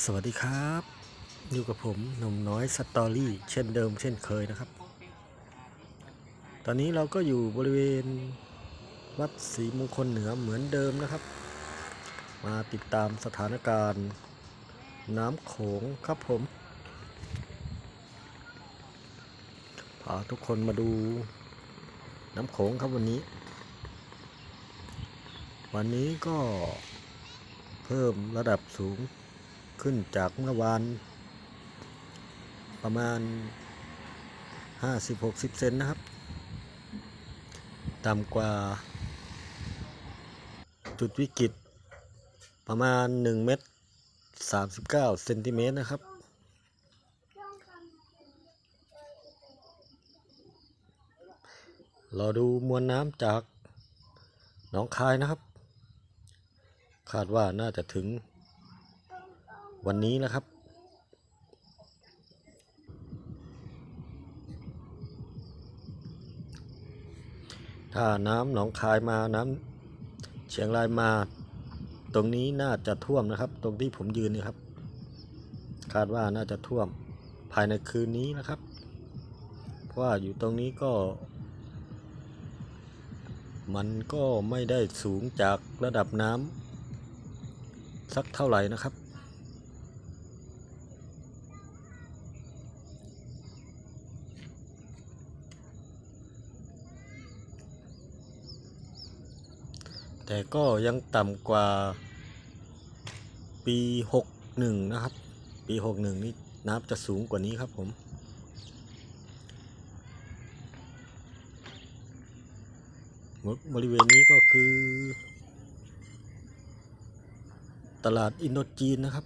สวัสดีครับ อยู่กับผมหนุ่มน้อยสตอรี่เช่นเดิมเช่นเคยนะครับ ตอนนี้เราก็อยู่บริเวณวัดศรีมงคลเหนือเหมือนเดิมนะครับ มาติดตามสถานการณ์ น้ำโขงครับผมพาทุกคนมาดูน้ำโขงครับวันนี้ วันนี้ก็เพิ่มระดับสูง ขึ้นจากเมื่อวาน ประมาณ 50-60 เซนนะครับ ต่ำกว่า จุดวิกฤตประมาณ 1 เมตร 39 เซนติเมตรนะครับรอดูมวลน้ำจากหนองคายนะครับ คาดว่าน่าจะถึง วันนี้นะครับ ถ้าน้ำหนองคายมาน้ำเชียงรายมา ตรงนี้น่าจะท่วมนะครับ ตรงที่ผมยืนนี่ครับ คาดว่าน่าจะท่วมภายในคืนนี้นะครับ เพราะว่าอยู่ตรงนี้ก็ มันก็ไม่ได้สูงจากระดับน้ำสักเท่าไหร่นะครับ แต่ก็ยังต่ำกว่าปี 61 นะครับ ปี 61 นี่น้ำจะสูงกว่านี้ครับผมบริเวณนี้ก็คือ ตลาดอินโดจีนนะครับ